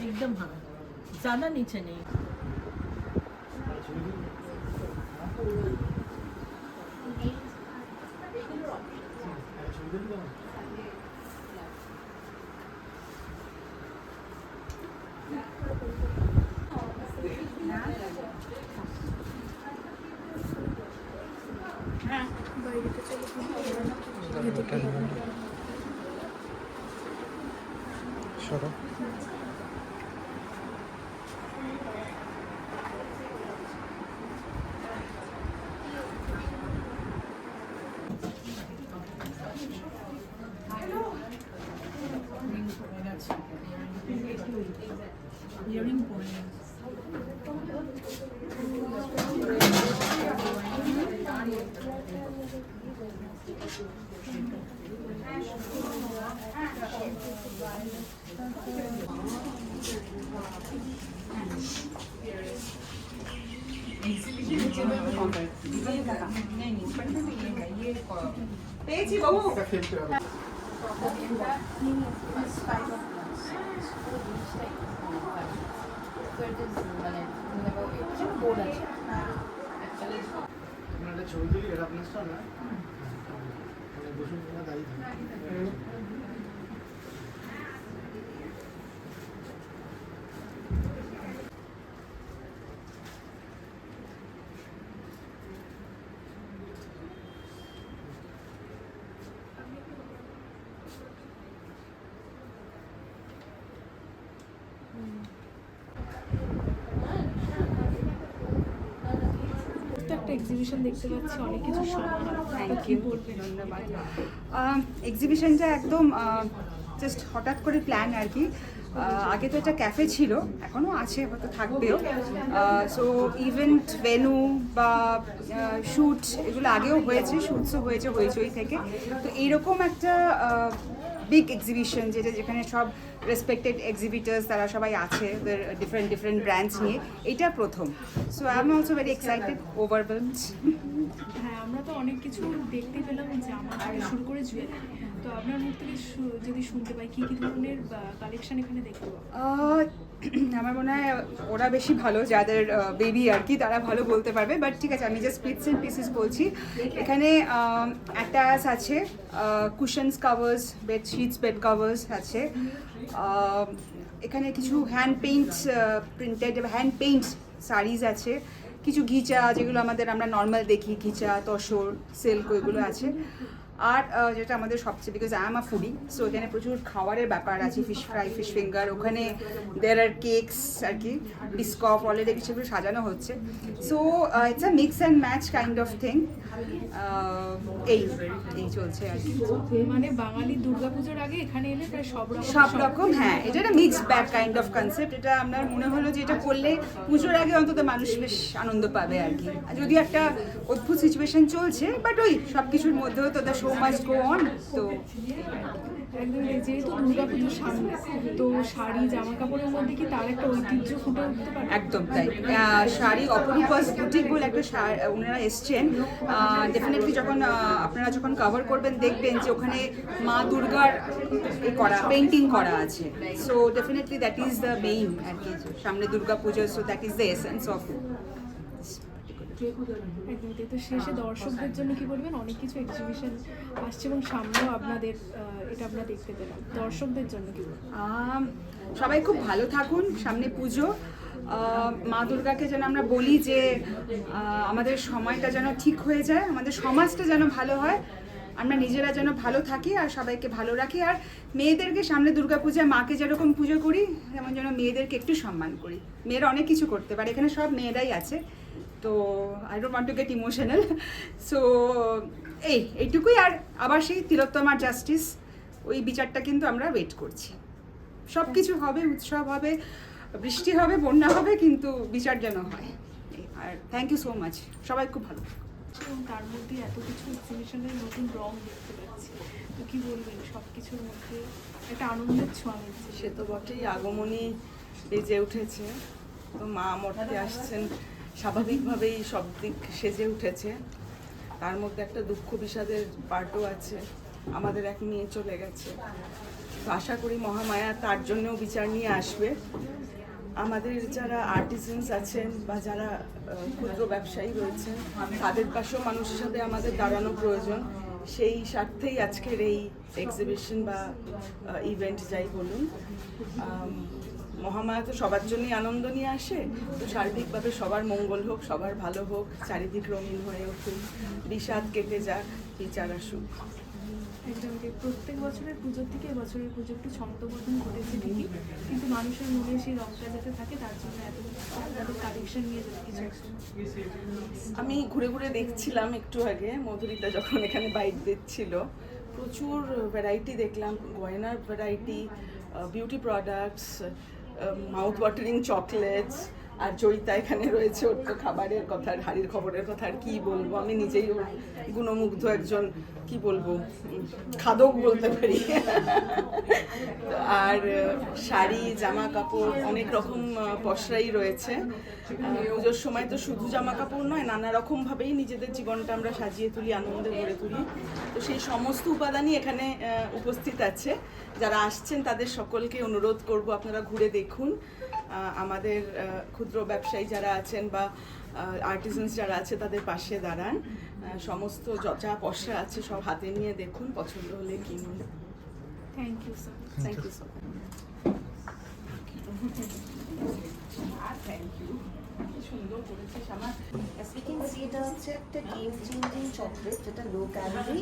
एकदम हाँ ज्यादा नीचे नहीं সরো ইয়রিং পরে পেয়েছি বাবু এটা খেলতে হবে তোমরা একটা ছবি তুলি এটা আপনার মানে বসুন দাঁড়িয়ে থাকুন। একটা এক্সিবিশন দেখতে পাচ্ছি, অনেক কিছু থ্যাংক ইউ ধন্যবাদ। এক্সিবিশনটা একদম জাস্ট হঠাৎ করে প্ল্যান আর কি। আগে তো একটা ক্যাফে ছিল, এখনও আছে, হয়তো থাকবেও। সো ইভেন্ট ভেনু বা শ্যুট এগুলো আগেও হয়েছে শ্যুটসও হয়েছে, হইচই থেকে। তো এইরকম একটা বিগ এক্সিবিশন যেটা যেখানে সব রেসপেক্টেড এক্সিবিটার্স তারা সবাই আছে ওদের ডিফারেন্ট ডিফারেন্ট ব্র্যান্ডস নিয়ে, এটা প্রথম। So I am also very excited overwhelmed হ্যাঁ আমরা তো অনেক কিছু দেখতে পেলাম যে আমরা শুরু করে জুয়েলারি তো আপনার মুখ থেকে যদি শুনতে পাই, কি কি ধরনের কালেকশন এখানে আমার মনে হয় ওরা বেশি ভালো, যাদের বেবি আর কি, তারা ভালো বলতে পারবে। বাট ঠিক আছে, আমি জাস্ট পিটস অ্যান্ড পিসেস বলছি। এখানে অ্যাটাস আছে cushions covers bedsheets bed covers আছে। এখানে কিছু hand paint printed hand paint saris আছে। কিছু ঘিচা, যেগুলো আমাদের আমরা নর্মাল দেখি, ঘিচা, তসর সিল্ক ওইগুলো আছে। আর যেটা আমাদের সবচেয়ে because I am a foodie so এখানে প্রচুর খাবারের ব্যাপার আছে ফিশ ফ্রাই ফিশ ফিঙ্গার ওখানে দের আর কেকস আর কি বিস্কপ অলরেডি সেগুলো সাজানো হচ্ছে। So it's a mix and match kind of thing এই এই চলছে আর কি। মানে বাঙালি দুর্গাপুজোর আগে এখানে এলে প্রায় সব রকম সব রকম হ্যাঁ এটা একটা mixed bag kind of concept এটা আপনার মনে হলো যে এটা করলে পুজোর আগে অন্তত মানুষ বেশ আনন্দ পাবে আর কি। যদি একটা অদ্ভুত সিচুয়েশন চলছে বাট ওই সব কিছুর মধ্যেও তো the show must go on তো যেহেতু সামনে, তো শাড়ি জামা কাপড়ের মধ্যে কি তার একটা ঐতিহ্য ফুটে উঠতে একদম তাই। শাড়ি অপরূপাস বুটিক বলে একটা ওনারা এসছেন। ডেফিনেটলি যখন আপনারা যখন কভার করবেন, দেখবেন যে ওখানে মা দুর্গার করা পেন্টিং করা আছে। So definitely that is the main আর কি, সামনে Durga Puja so that is the essence of তাই। তো শেষে দর্শকদের জন্য কি বলবেন? অনেক কিছু এক্সিবিশন আসছে এবং সামনেও আপনাদের এটা আমরা দেখতে পেলাম। দর্শকদের জন্য কি বলবেন? সবাই খুব ভালো থাকুন সামনে পুজো। মা দুর্গাকে যেন আমরা বলি যে আমাদের সময়টা যেন ঠিক হয়ে যায় আমাদের সমাজটা যেন ভালো হয়। আমরা নিজেরা যেন ভালো থাকি আর সবাইকে ভালো রাখি। আর মেয়েদেরকে সামনে দুর্গা পূজায় মাকে যেরকম পুজো করি তেমন যেন মেয়েদেরকে একটু সম্মান করি। মেয়েরা অনেক কিছু করতে পারে এখানে সব মেয়েরাই আছে। তো I don't want to get emotional so এই এইটুকুই। আর আবার সেই তিলোত্তমার জাস্টিস ওই বিচারটা কিন্তু আমরা ওয়েট করছি। সব কিছু হবে উৎসব হবে বৃষ্টি হবে বন্যা হবে কিন্তু বিচার যেন হয়। আর থ্যাংক ইউ সো মাচ সবাই খুব ভালো এবং তার মধ্যে এত কিছু এক্সিবিশনের নতুন রং দেখতে পাচ্ছি। তো কি বলবেন? সব কিছুর মধ্যে একটা আনন্দের ছোঁয়া মিলছে। সে তো বটেই আগমনী বেজে উঠেছে। তো মা মঠাতে আসছেন। স্বাভাবিকভাবেই সব দিক সেজে উঠেছে। তার মধ্যে একটা দুঃখ বিষাদের পার্টও আছে। আমাদের এক মেয়ে চলে গেছে। তো আশা করি মহামায়া তার জন্যও বিচার নিয়ে আসবে। আমাদের যারা আর্টিজেন্স আছেন বা যারা ক্ষুদ্র ব্যবসায়ী রয়েছেন, তাদের পাশেও মানুষের সাথে আমাদের দাঁড়ানো প্রয়োজন। সেই স্বার্থেই আজকের এই এক্সিবিশন বা ইভেন্ট যাই বলুন। মহামায়া তো সবার জন্যই আনন্দ নিয়ে আসে। তো সার্বিকভাবে সবার মঙ্গল হোক সবার ভালো হোক চারিদিক রঙিন হয়ে উঠুক বিষাদ কেটে যাক বিচার আসুক। একদম প্রত্যেক বছরের পুজোর থেকে এবছরের পুজো একটু ছন্দপতন ঘটেছে ঠিকই কিন্তু মানুষের মনে সেই রংটা যাতে থাকে তার জন্য এত আপনাদের কালেকশন নিয়ে যদি কিছু আমি ঘুরে ঘুরে দেখছিলাম একটু আগে মধুরিতা যখন এখানে বাইক দিচ্ছিল প্রচুর ভ্যারাইটি দেখলাম গয়নার variety beauty products Um, mouthwatering mouth watering chocolates আর জয়িতা এখানে রয়েছে ওর তো খাবারের কথা আর হাড়ির খবরের কথা আর কী বলব? আমি নিজেই ওর গুণমুগ্ধ একজন কি বলব? খাদক বলতে পারি। আর শাড়ি জামা কাপড় অনেক রকম আহ, পসরাই রয়েছে। পুজোর সময় তো শুধু জামা কাপড় নয় নানা রকম ভাবেই নিজেদের জীবনটা আমরা সাজিয়ে তুলি আনন্দে ভরে তুলি। তো সেই সমস্ত উপাদানই এখানে উপস্থিত আছে। যারা আসছেন তাদের সকলকে অনুরোধ করব আপনারা ঘুরে দেখুন। আমাদের ক্ষুদ্র ব্যবসায়ী যারা আছেন বা আর্টিজেন্স যারা আছে তাদের পাশে দাঁড়ান। সমস্ত যা পয়সা আছে সব হাতে নিয়ে দেখুন পছন্দ হলে কিনুন। Thank you sir thank you so thank you কি সুন্দর করেছিস আমার। As we can see, এটা হচ্ছে একটা গেম চেঞ্জিং চকলেট যেটা লো ক্যালোরি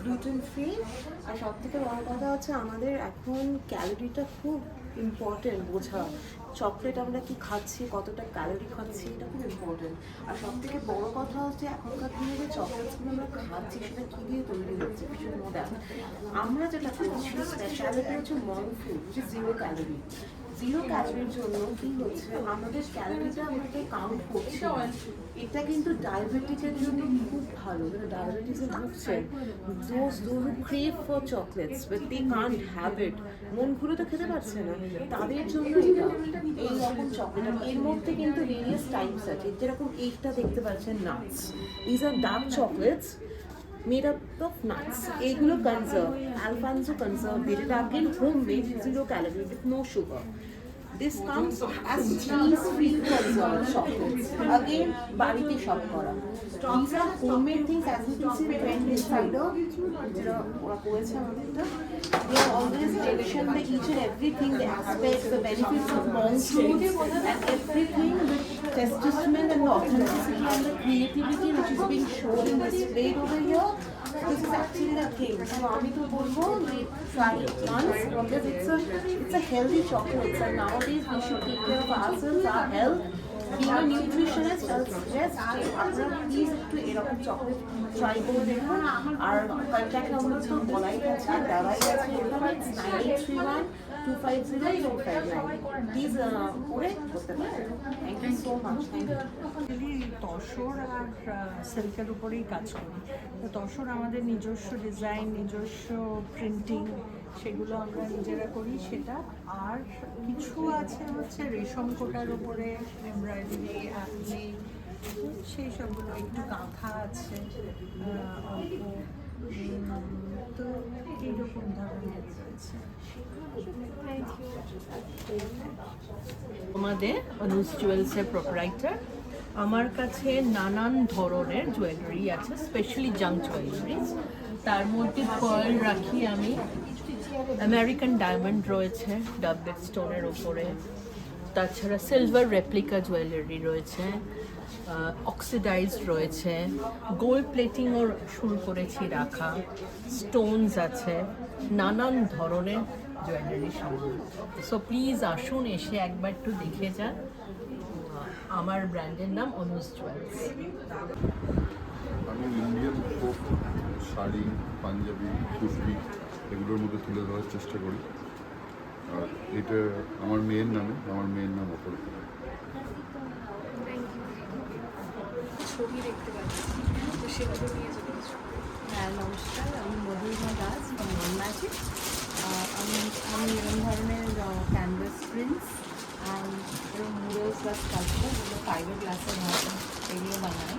গ্লুটেন ফ্রি আর সব থেকে বড় কথা হচ্ছে আমাদের এখন ক্যালোরিটা খুব ইম্পর্টেন্ট বোঝা। চকলেট আমরা কি খাচ্ছি কতটা ক্যালোরি খাচ্ছি এটা খুব ইম্পর্টেন্ট আর সব থেকে বড় কথা হচ্ছে এখনকার দিনে যে চকলেটসগুলো আমরা খাচ্ছি সেটা কী দিয়ে তৈরি হচ্ছে ভীষণ মোটা আমরা যেটা করছি স্পেশালিটি হচ্ছে মং ফুড জিরো ক্যালোরি জিরো ক্যালোরির জন্য কি হচ্ছে? আমাদের ক্যালোরিটা কাউন্ট করছে। এটা কিন্তু ডায়াবেটিসের জন্য খুব ভালো। যারা ডায়াবেটিসে ভুগছেন those those crave for chocolates but they can't have it মন খুলে তো খেতে পারছে না। তাদের জন্য এই রকম চকলেট এর মধ্যে কিন্তু ভেরিয়াস টাইপস আছে। যেরকম এইটা দেখতে পাচ্ছেন nuts these R dark chocolates made up of nuts. এগুলো কনজার্ভ আলফানসো কনজার্ভ দিয়ে যেটা again homemade, zero calorie. This comes as cheese free conserved chocolates. Again, বাড়িতে সব করা. These are homemade things as you can see the pen insider. যেটা ওরা করেছে আমাদেরটা. They are always mentioned the each and everything, the aspects, the benefits of monk fruits and everything with testosterone and the authenticity and the creativity which is being shown and displayed over here. This is actually the thing. So আমি তো বলব we try it once because it's a it's a healthy chocolate and nowadays we should take care of ourselves, our health. Being a nutritionist, I'll suggest to আপনারা please একটু এরকম chocolate try করে দেখুন আর contact number তো বলাই আছে দেওয়াই আছে nine eight three one U tussar আর সিল্কের উপরেই কাজ করি। তো তসর আমাদের নিজস্ব ডিজাইন নিজস্ব প্রিন্টিং সেগুলো আমরা নিজেরা করি, সেটা। আর কিছু আছে হচ্ছে রেশম কোটার উপরে, এমব্রয়ডারি, অ্যাপ্লি, সেই সবগুলো, একটু কাঁথা আছে। তো এইরকম আমাদের অনুজ জুয়েলসের প্রোপ্রাইটার আমার কাছে নানান ধরনের জুয়েলারি আছে স্পেশালি জাং জুয়েলারিজ তার মধ্যে পার্ল রাখি আমি। আমেরিকান ডায়মন্ড রয়েছে ডাবলেট স্টোনের ওপরে তাছাড়া সিলভার রেপ্লিকা জুয়েলারি রয়েছে। অক্সিডাইজ রয়েছে গোল্ড প্লেটিংও শুরু করেছি রাখা স্টোনস আছে, নানান ধরনের জুয়েলারি সামগ্রী সো প্লিজ আসুন এসে একবার একটু দেখে যান আমার ব্র্যান্ডের নাম অনুজ জুয়েলস আমি ইন্ডিয়ান শাড়ি, পাঞ্জাবি, কুর্তি এগুলোর মধ্যে তুলে ধরার চেষ্টা করি। আর এটা আমার মেয়ের নামে, আমার মেয়ের নাম অপরিচিত ছবি দেখতে পাচ্ছি। তো সেগুলো নিয়ে কিছু হ্যাঁ নমস্কার। আমি মধুরিমা দাস ফ্রম ম্যাজিক আমি আমি এরকম ধরনের ক্যানভাস প্রিন্টস এরকম মুরালস বা স্কাল্পচার যেগুলো ফাইবার গ্লাসের হয়, এগুলো বানাই।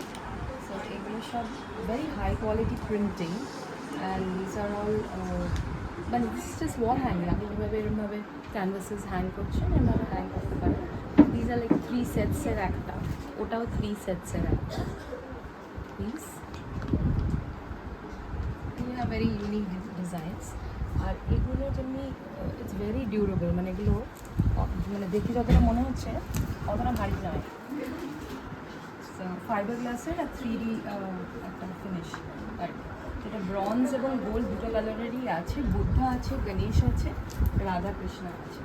সো এগুলো সব very high quality printing and this R all মানে দিস জাস্ট ওয়াল হ্যাঙ্গিং আপনি যেভাবে এরকমভাবে ক্যানভাসেস হ্যাং করছেন এভাবে হ্যাং করতে পারেন। দিস আর লাইক থ্রি সেটসের একটা। ওটাও থ্রি সেটসের একটা। প্লিজ have very unique আর এগুলো যেমনি ইটস ভেরি ডিউরেবল মানে এগুলো মানে দেখে যতটা মনে হচ্ছে, অতটা ভারী নয়। ফাইবার গ্লাসের আর থ্রি ডি একটা ফিনিশ আর যেটা ব্রঞ্জ এবং গোল্ড দুটো কালারেরই আছে, বুদ্ধা আছে, গণেশ আছে রাধা কৃষ্ণ আছে।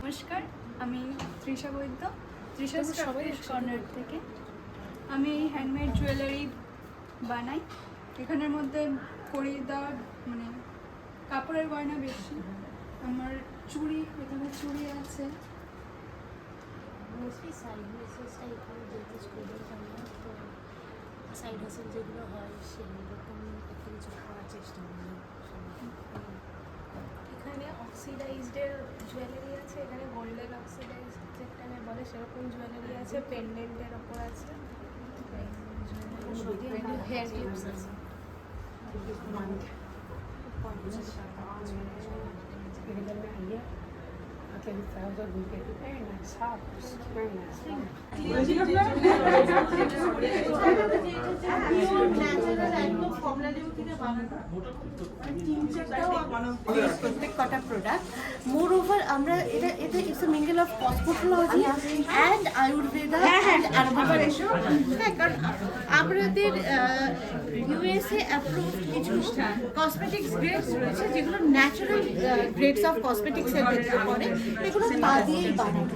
নমস্কার, আমি তৃষা বৈদ্য। কর্নার থেকে। আমি এই হ্যান্ডমেড জুয়েলারি বানাই। এখানের মধ্যে করিয়ে দেওয়া মানে কাপড়ের গয়না বেশি। আমার চুড়ি এখানে চুড়ি আছে। মোস্টলি সাইড বিজনেস টাইপের যেহেতু স্টুডেন্ট আমরা তো সাইড হাসেল যেগুলো হয় সেই রকম একটা কিছু করার চেষ্টা করি। এখানে অক্সিডাইজডের জুয়েলারি আছে এখানে গোল্ডেন অক্সিডাইজড যেটা বলে সেরকম জুয়েলারি আছে পেন্ডেন্টের ওপর আছে হেয়ার ক্লিপস আছে প্রত্যেক কটা প্রোডাক্ট মোর ওভার আমরা এটা এটা it's mingle of cosmetology and Ayurveda and আরবারেশন হ্যাঁ। কারণ আমাদের ইউএসএ অ্যাপ্রুভড কিছু কসমেটিক্স গ্রেডস রয়েছে যেগুলো ন্যাচারাল গ্রেডস অফ কসমেটিক্স এর ভেতরে পড়ে। এগুলো পা দিয়েই বানানো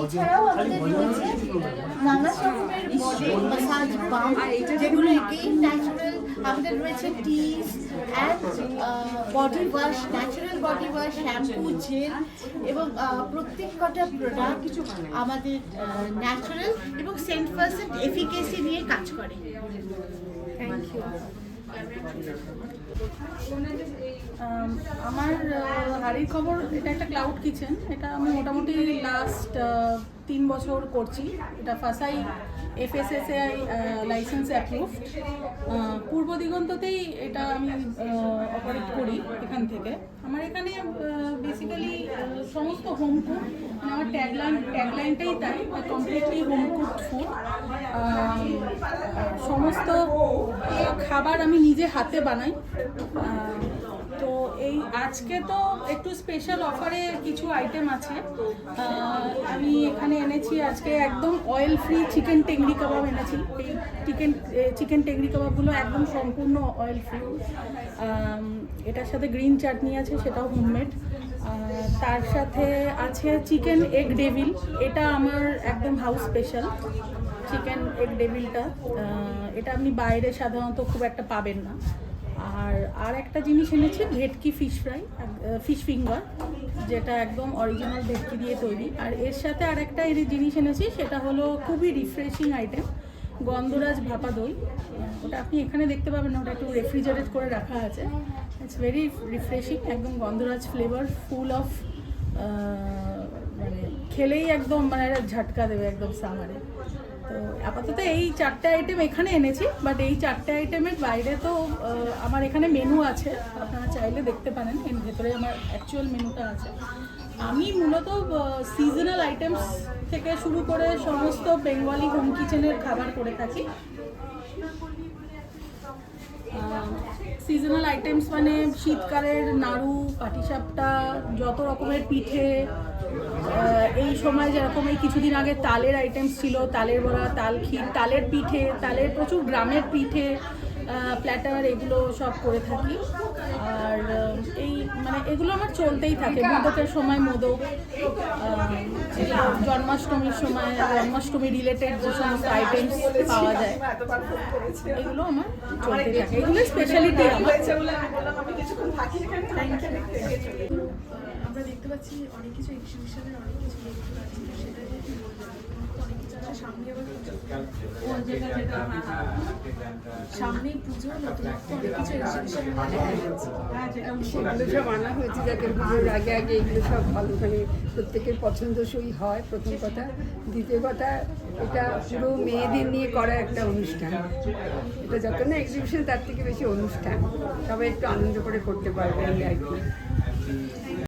এছাড়াও আমাদের রয়েছে নানা রকমের বডি মাসাজ বাম যেগুলো এগেইন ন্যাচারাল আমাদের রয়েছে টিস and body wash natural body wash shampoo gel এবং প্রত্যেক কটা প্রোডাক্ট আমাদের ন্যাচারাল এবং সেন্ট পার্সেন্ট এফিকেসি নিয়ে কাজ করে। থ্যাংক ইউ আমার আহ, হাড়ির খবর এটা একটা ক্লাউড কিচেন এটা আমি মোটামুটি লাস্ট তিন বছর করছি। এটা ফাসাই এফএসএসআই লাইসেন্স অ্যাপ্রুভড পূর্ব দিগন্ততেই এটা আমি অপারেট করি এখান থেকে। আমার এখানে বেসিক্যালি সমস্ত হোম কুক মানে আমার ট্যাগলাইন ট্যাগলাইনটাই তাই কমপ্লিটলি হোম কুক ফুড সমস্ত খাবার আমি নিজে হাতে বানাই। তো এই আজকে তো একটু স্পেশাল অফারে কিছু আইটেম আছে। আমি এখানে এনেছি আজকে একদম oil free chicken tangri kebab এনেছি। এই চিকেন চিকেন টেংরি কাবাবগুলো একদম সম্পূর্ণ অয়েল ফ্রি এটার সাথে গ্রিন চাটনি আছে, সেটাও হোমমেড তার সাথে আছে চিকেন এগ ডেভিল এটা আমার একদম হাউস স্পেশাল চিকেন এগ ডেভিলটা এটা আপনি বাইরে সাধারণত খুব একটা পাবেন না। আর আর একটা জিনিস এনেছি, ভেটকি ফিশ ফ্রাই ফিশ ফিঙ্গার যেটা একদম অরিজিনাল ভেটকি দিয়ে তৈরি। আর এর সাথে আর একটা এর জিনিস এনেছি, সেটা হলো খুবই রিফ্রেশিং আইটেম গন্ধরাজ ভাপা দই। ওটা আপনি এখানে দেখতে পাবেন ওটা একটু রেফ্রিজারেট করে রাখা আছে। ইটস ভেরি রিফ্রেশিং একদম গন্ধরাজ ফ্লেভার ফুল অফ মানে খেলেই একদম মানে ঝাটকা দেবে একদম সামারে তো আপাতত এই চারটে আইটেম এখানে এনেছি বাট এই চারটে আইটেমের বাইরে তো আমার এখানে মেনু আছে, আপনারা চাইলে দেখতে পারেন, এর ভেতরে আমার অ্যাকচুয়াল মেনুটা আছে। আমি মূলত সিজনাল আইটেমস থেকে শুরু করে সমস্ত বেঙ্গলি হোম কিচেনের খাবার করে থাকি। সিজনাল আইটেমস মানে শীতকালের নাড়ু, পাটিসাপটা, যত রকমের পিঠে এই সময় যেরকম এই কিছুদিন আগে তালের আইটেমস ছিল তালের বড়া তাল ক্ষীর তালের পিঠে তালের প্রচুর গ্রামের পিঠে প্ল্যাটার এগুলো সব করে থাকি। আর এই মানে এগুলো আমার চলতেই থাকে। মোদকের সময় মোদক জন্মাষ্টমীর সময় জন্মাষ্টমী রিলেটেড যে সমস্ত আইটেমস পাওয়া যায় এগুলো আমার চলতে থাকে। এগুলো স্পেশালিটি আমার। এখানে। আহ, আমরা দেখতে পাচ্ছি অনেক কিছু এক্সিবিশনের অনেক কিছু দেখতে পাচ্ছি সেটা নিয়ে কি বলবেন অনেক কিছু আছে। সামনে আবার পুজো। পুজো নতুনত্ব অনেক কিছু এক্সিবিশনের মধ্যে দেখা যাচ্ছে। সেগুলো সব আনা হয়েছে যাতে পুজোর আগে আগে এগুলো সব ভালো মানে প্রত্যেকের পছন্দসই হয় প্রথম কথা। দ্বিতীয় কথা এটা পুরো মেয়েদের নিয়ে করা একটা অনুষ্ঠান। এটা যত না এক্সিবিশন তার থেকে বেশি অনুষ্ঠান। সবাই একটু আনন্দ করে করতে পারবে এই আর কি।